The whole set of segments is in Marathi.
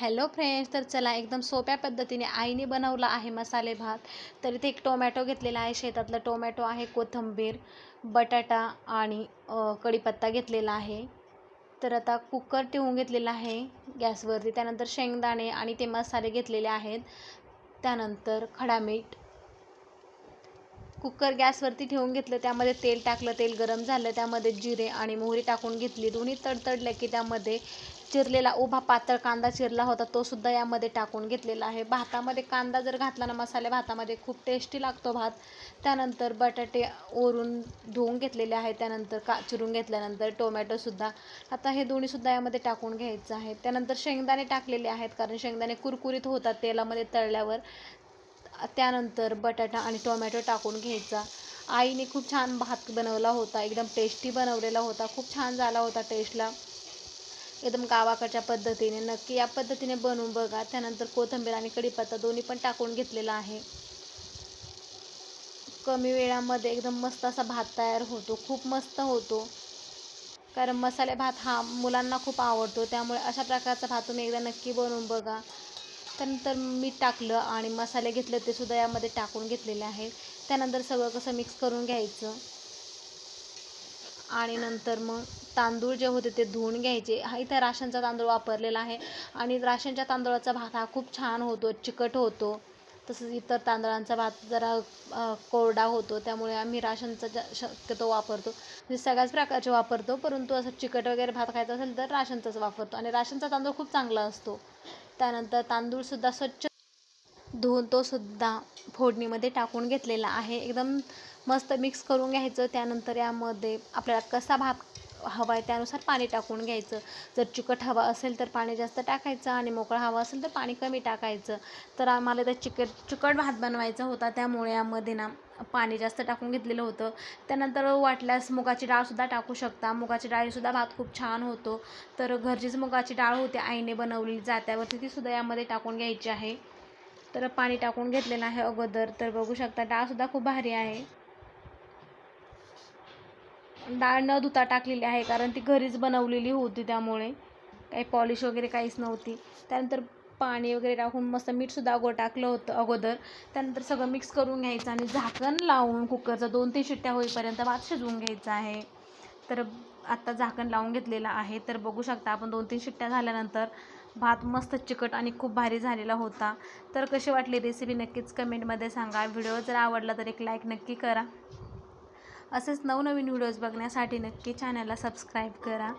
हॅलो फ्रेंड्स तर चला एकदम सोप्या पद्धतीने आईने बनवला आहे मसाले भात. तर इथे एक टोमॅटो घेतलेला आहे शेतातलं टोमॅटो आहे कोथिंबीर बटाटा आणि कढीपत्ता घेतलेला आहे. तर आता कुकर ठेवून घेतलेला आहे गॅसवरती. त्यानंतर शेंगदाणे आणि ते मसाले घेतलेले आहेत. त्यानंतर खडा मीठ कुकर गॅसवरती ठेवून घेतलं त्यामध्ये तेल टाकलं तेल गरम झालं त्यामध्ये जिरे आणि मोहरी टाकून घेतली. दोन्ही तडतडल्या की त्यामध्ये चिरलेला उभा पातळ कांदा चिरला होता तो सुद्धा यामध्ये टाकून घेतलेला आहे. भातामध्ये कांदा जर घातला ना मसाले भातामध्ये खूप टेस्टी लागतो भात. त्यानंतर बटाटे ओरून धुवून घेतलेले आहे त्यानंतर का चिरून घेतल्यानंतर टोमॅटोसुद्धा आता हे दोन्हीसुद्धा यामध्ये टाकून घ्यायचं आहे. त्यानंतर शेंगदाणे टाकलेले आहेत कारण शेंगदाणे कुरकुरीत होतात तेलामध्ये तळल्यावर. त्यानंतर बटाटा आणि टोमॅटो टाकून घ्यायचा. आईने खूप छान भात बनवला होता एकदम टेस्टी बनवलेला होता खूप छान झाला होता टेस्टला एकदम गावाकडच्या पद्धतीने नक्की या पद्धतीने बनवून बघा. त्यानंतर कोथिंबीर आणि कढीपत्ता दोन्ही पण टाकून घेतलेला आहे. कमी वेळामध्ये एकदम मस्त असा भात तयार होतो खूप मस्त होतो. कारण मसाले भात हा मुलांना खूप आवडतो त्यामुळे अशा प्रकारचा भात तुम्ही एकदा नक्की बनवून बघा. त्यानंतर मीठ टाकलं आणि मसाले घेतले ते सुद्धा यामध्ये टाकून घेतलेले आहेत त्यानंतर सगळं कसं मिक्स करून घ्यायचं. आणि नंतर मग तांदूळ जे होते ते धुवून घ्यायचे. हा इथं राशनचा तांदूळ वापरलेला आहे. आणि राशनच्या तांदूळाचा भात हा खूप छान होतो चिकट होतो. तसंच इतर तांदळांचा भात जरा कोरडा होतो. त्यामुळे आम्ही राशनचा शक्यतो वापरतो. म्हणजे सगळ्याच प्रकारचे वापरतो. परंतु असं चिकट वगैरे भात खायचा असेल तर राशनचाच वापरतो. आणि राशनचा तांदूळ खूप चांगला असतो. त्यानंतर तांदूळसुद्धा स्वच्छ धुवून तो सुद्धा फोडणीमध्ये टाकून घेतलेला आहे. एकदम मस्त मिक्स करून घ्यायचं. त्यानंतर यामध्ये आपल्याला कसा भात हवा आहे त्यानुसार पाणी टाकून घ्यायचं. जर चिकट हवा असेल तर पाणी जास्त टाकायचं आणि मोकळा हवा असेल तर पाणी कमी टाकायचं. तर आम्हाला तर चिकट चिकट भात बनवायचा होता. त्यामुळे यामध्ये ना पाणी जास्त टाकून घेतलेलं होतं. त्यानंतर वाटल्यास मुगाची डाळसुद्धा टाकू शकता. मुगाची डाळीसुद्धा भात खूप छान होतो. तर घरचीच मुगाची डाळ होती आईने बनवलेली जात्यावरती तीसुद्धा यामध्ये टाकून घ्यायची आहे. तर पाणी टाकून घेतलेलं आहे अगोदर. तर बघू शकता डाळसुद्धा खूप भारी आहे. डाळ न धुता टाकलेली आहे कारण ती घरीच बनवलेली होती त्यामुळे. काही पॉलिश वगैरे काहीच नव्हती. त्यानंतर पाणी वगैरे टाकून मस्त मीठसुद्धा अगोदर टाकलं होतं अगोदर. त्यानंतर सगळं मिक्स करून घ्यायचं आणि झाकण लावून कुकरचं दोन तीन शिट्ट्या होईपर्यंत भात शिजवून घ्यायचा आहे. तर आत्ता झाकण लावून घेतलेलं आहे. तर बघू शकता आपण दोन तीन शिट्ट्या झाल्यानंतर भात मस्त चिकट आणि खूप भारी झालेला होता. तर कशी वाटली रेसिपी नक्कीच कमेंटमध्ये सांगा. व्हिडिओ जर आवडला तर एक लाईक नक्की करा. असेच नवनवीन व्हिडिओज बघण्यासाठी नक्की चॅनलला सबस्क्राईब करा.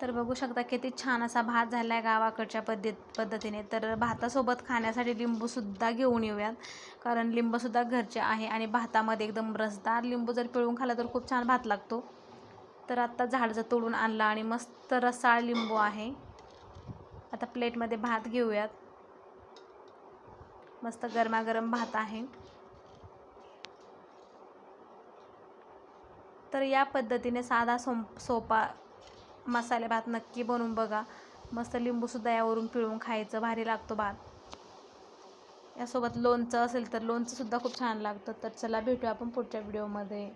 तर बघू शकता किती छान असा भात झाला आहे गावाकडच्या पद्धत पद्धतीने. तर भातासोबत खाण्यासाठी लिंबूसुद्धा घेऊन येऊयात. कारण लिंबूसुद्धा घरचे आहे आणि भातामध्ये एकदम रसदार लिंबू जर पिळून खाल्ला तर खूप छान भात लागतो. तर आत्ता झाडचं तोडून आणला आणि मस्त रसाळ लिंबू आहे. आता प्लेटमध्ये भात घेऊयात. मस्त गरमागरम भात आहे. तर या पद्धतीने साधा सोम सोपा मसाले भात नक्की बनवून बघा. मस्त लिंबूसुद्धा यावरून पिळून खायचं भारी लागतो भात. यासोबत लोणचं असेल तर लोणचंसुद्धा खूप छान लागतं तर चला भेटूया आपण पुढच्या व्हिडिओमध्ये